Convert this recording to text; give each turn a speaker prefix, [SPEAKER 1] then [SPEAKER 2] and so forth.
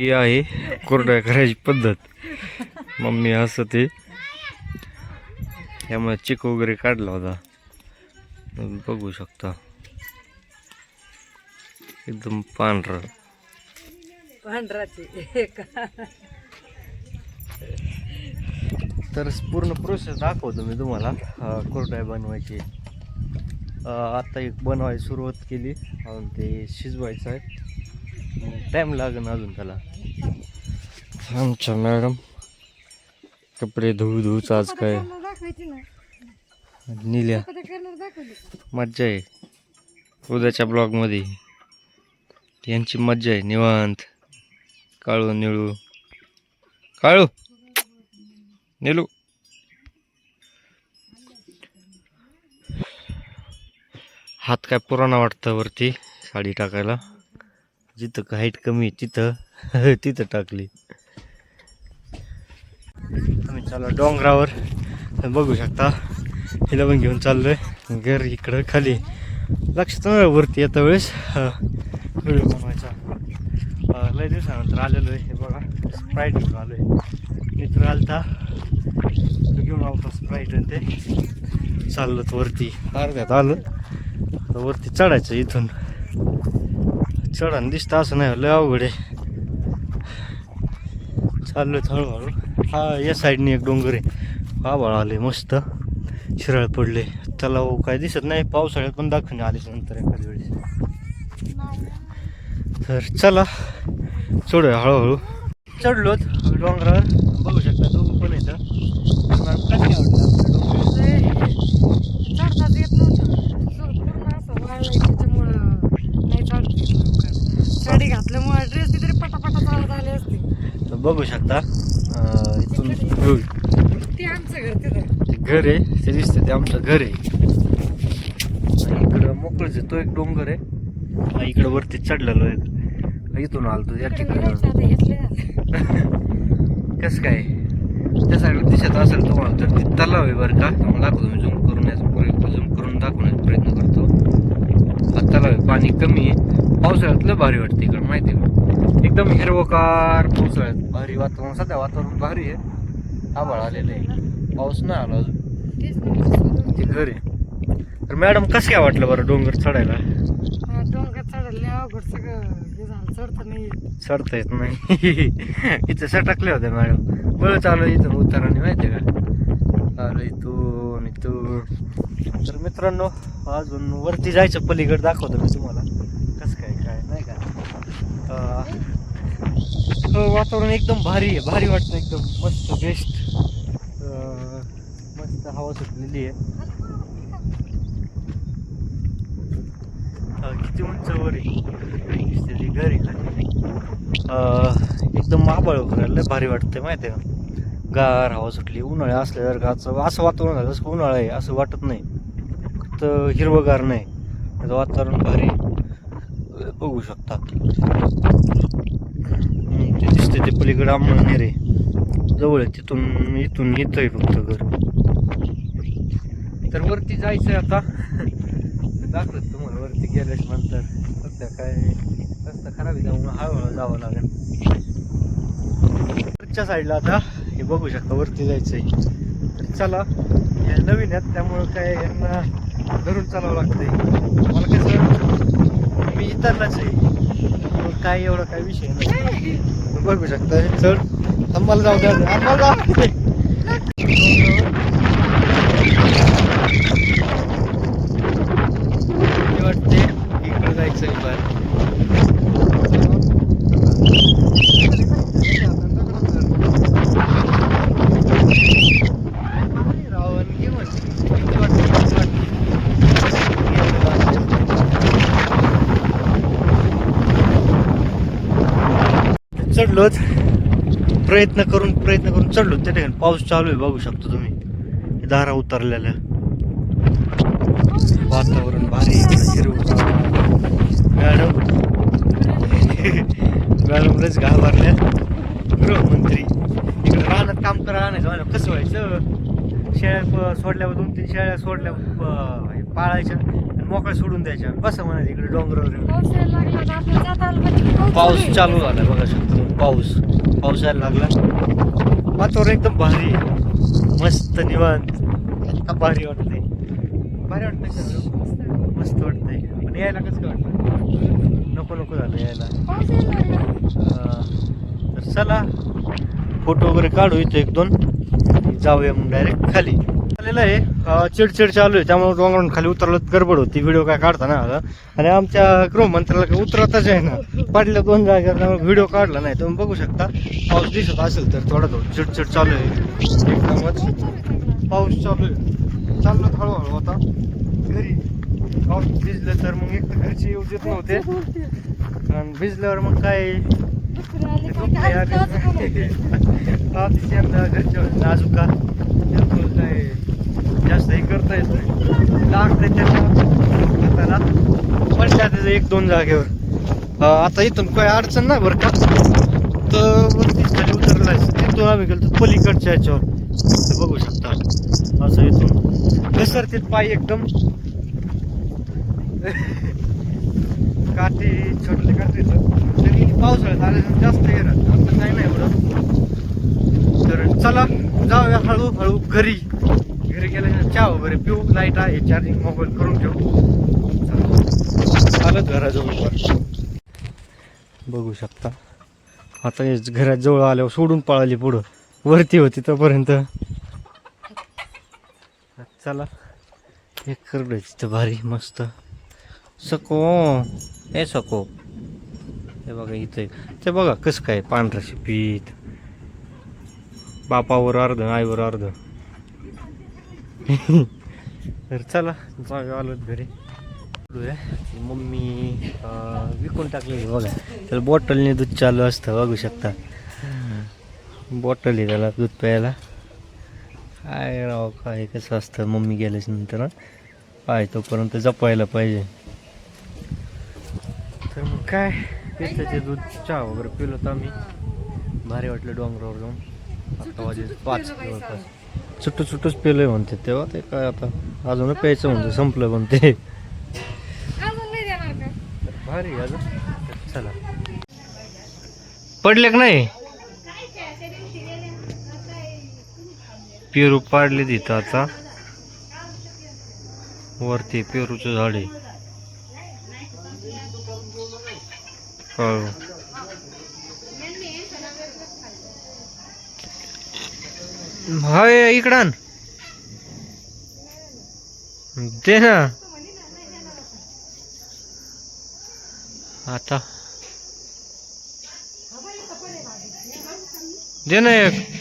[SPEAKER 1] ही आहे कोरड्या करायची पद्धत. मम्मी असं ते यामुळे चिक वगैरे काढला होता. तुम्ही बघू शकता. एकदम पांढरं.
[SPEAKER 2] पांढराचे.
[SPEAKER 1] तर पूर्ण प्रोसेस दाखवतो मी तुम्हाला. कुरडया बनवायची. अं, आता एक बनवायची सुरुवात केली. ते शिजवायचं आहे. टाईम लागेल अजून त्याला. आमच्या मॅडम कपडे धुऊ धुऊच आज काय? निल्या मज्जा आहे. उद्याच्या ब्लॉगमध्ये यांची मज्जा आहे निवांत. काळू निळू. काळू! निलू! हात काय पुराणा वाटतं वरती? साडी टाकायला. जिथं हाईट कमी आहे तिथं तिथं टाकली. आम्ही चाललो डोंगरावर. बघू शकता हिला पण घेऊन चाललोय. घर इकडं खाली. लक्षात नाही वरती येता वेळेस. व्हिडिओ बनवायचा. लय दिवसानंतर आलेलो आहे. हे बघा स्प्राईट घेऊन आलो आहे मित्र आलता. तो घेऊन आलता स्प्राईट आणि ते. चाललो वरती. अर्ध्यात आलं. तर वरती चढायचं इथून. चढण दिसतं असं नाही लय अवघड आहे. चाललोय हळूहळू हा या साईडने एक डोंगर आहे. आभाळ आले मस्त. शिराळ पडले तलाव काय दिसत नाही पावसाळ्यात पण दाखवणे आले नंतर एखाद्या वेळेस. तर चला चढूया हळूहळू. चढलोत डोंगरावर. बघू शकता दोघं पण येतं मला आवडलं
[SPEAKER 2] चढताच येत नव्हतं सो- पूर्ण असं वाळलंय त्याच्यामुळं नाही चढता येत लवकर. साडी घातल्यामुळे ड्रेस तरी पटापटा चालत आले असते.
[SPEAKER 1] तर बघू शकता अं, इथून view.
[SPEAKER 2] ते आमचं घर तिथं.
[SPEAKER 1] ते घर आहे ते दिसतं ते आमचं घर आहे. आणि इकडं मोकळच आहे तो एक डोंगर आहे. हा इकडं वरती चढलेलो आहे. इथून आलतो या
[SPEAKER 2] इकडे
[SPEAKER 1] ठिकाणी
[SPEAKER 2] निघायचं आता घेतले
[SPEAKER 1] कसं काय? त्या साईडला दिसत असेल तुम्हाला तर ते तलाव आहे बरं का. तुम्हाला दाखवतो मी झूम करून याचा झूम करून दाखवण्याचा प्रयत्न करतो. आहे पाणी कमी आहे. पावसाळ्यात लय भारी वाटते इकडं माहिती आहे का? एकदम हिरवकार पावसाळ्यात. भारी वातावरण सध्या वातावरण भारी आहे. आभाळ आलेलं आहे. पाऊस नाही आला अजून. ते घर आहे. तर मॅडम कसं काय वाटलं बरं डोंगर चढायला?
[SPEAKER 2] डोंगर चढले अवघड सगळं. हे झालं चढता नाही येत.
[SPEAKER 1] चढता येत नाही. इथं सटकले होते मॅडम. बरं चालू इथून उताराने माहिती आहे का? आलो इथून इथून. तर मित्रांनो अजून वरती जायचं पलीकडे दाखवतो मी तुम्हाला. कसं काय काय नाही का? हो, वातावरण एकदम भारी आहे भारी वाटतं एकदम मस्त बेस्ट मस्त हवा सुटलेली आहे. किती उंच वर आहे? दिसते घरी खाली. एकदम माबळ लय भारी वाटतं माहिती आहे का? गार हवा सुटली उन्हाळा असल्यासारखं जर असं असं वातावरण झालं जसं उन्हाळा आहे असं वाटत नाही. फक्त हिरवगार नाही. त्याचं वातावरण भारी. बघू शकता. ते दिसते ते पलीकडे आमळनेर रे. जवळ आहे तिथून इथून येतंय फक्त घर. तर वरती जायचंय आता. दाखवत तुम्हाला वरती गेल्याच नंतर. सध्या काय रस्ता खराब आहे त्यामुळे हळूहळू जावं लागेल. वरच्या साईडला आता हे बघू शकता वरती जायचंय. तर चला हे नवीन आहेत त्यामुळं काय यांना धरून चालावं लागतंय. मला कसं मी इतरलाच आहे. काय एवढा काय विषय नाही. बघू शकता. चढ आम्हाला जाऊ द्या. आम्हाला जाऊ द्या. मी वाटते इकडे जायचं बाहेर चढलोच प्रयत्न करून प्रयत्न करून चढलो त्या ठिकाणी पाऊस चालू आहे बघू शकतो तुम्ही. दारा उतरलेल्या. वातावरण भारी मॅडम. मॅडमलाच घाबरल्या. गृहमंत्री. इकडे राहण्यात काम करा आणायचं कसं व्हायचं? शेळ्या सोडल्यावर दोन तीन शेळ्या सोडल्या पाळायच्या. मोकळा सोडून द्यायच्या. बस म्हणा इकडे डोंगरावर.
[SPEAKER 2] पाऊस
[SPEAKER 1] चालू झाला बघा शकतो पाऊस. पाऊस यायला लागला. वातावरण एकदम भारी आहे. मस्त निवांत. आता भारी वाटतंय. भारी वाटतंय मस्त वाटतंय. पण यायला कसं काय वाटतं नको नको झालं यायला. तर चला. फोटो वगैरे काढू इथं एक दोन. जाऊया मग डायरेक्ट खाली. आलेलं आहे. चिडचिड चालू आहे. त्यामुळे डोंगरावरून खाली उतरलं तर गडबड होती. व्हिडिओ काय काढता ना आला आणि आमच्या गृहमंत्र्याला काय उतरतच आहे ना. पडल्या दोन जागेवर त्यामुळे व्हिडिओ काढला नाही. तुम्ही बघू शकता. पाऊस दिसत असेल तर थोडा थोडं चिडचिड चालू आहे. एकदमच. पाऊस चालू आहे. चाललं हळूहळू होता. घरी पाऊस भिजलं तर मग एक तर घरचे येऊ देत नव्हते. आणि भिजल्यावर मग काय?
[SPEAKER 2] होते
[SPEAKER 1] नाजुका काय? करता येत नाही त्याच्या पडल्या त्याचं एक दोन जागेवर. आता इथून काय अडचण नाही बरं का? तर वरती खाली उतरलाय तिथून आम्ही गेलो पलीकडच्या याच्यावर. बघू शकता असं इथून. घसरते पाय एकदम. काठी छोटले काठी तरी पावसाळ्यात आल्यानंतर जास्त हे आता काही नाही एवढं. तर चला जाऊया हळूहळू घरी. घरी गेल्यानंतर चहा वगैरे पिऊ लाइट आहे चार्जिंग मोबाईल करून ठेवू आलं घराजवळ बघू शकता. आता हे घराजवळ आल्यावर सोडून पळाली पुढं. वरती होती तोपर्यंत. चला. हे करडं तिथं भारी मस्त. सको. हे सको. हे बघा इथे. ते बघा कसं काय पांढरं शिपीत बापावर अर्ध आईवर अर्ध. तर चला जाऊ आलो घरी. मम्मी विकून टाकली बघा. तर बॉटलने दूध चालू असतं बघू शकता. बॉटल आहे त्याला दूध प्यायला. काय राव काय कसं असतं? मम्मी गेल्याच नंतर पाय तोपर्यंत जपायला पाहिजे. तर मग काय? पितं दूध चहा वगैरे पिलो तर आम्ही. भारी वाटलं डोंगरावर जाऊन. आता वाजे पाच जवळपास. सुट्टू सुट्टूच पेलोय म्हणते तेव्हा ते काय आता अजून प्यायचं म्हणते संपलं म्हणते? भारी अजून. चला. पडले का नाही? पेरू पाडले तिथं आता. वरती पेरूचं झाड आहे. हाय इकडं दे ना. आता. दे ना एक.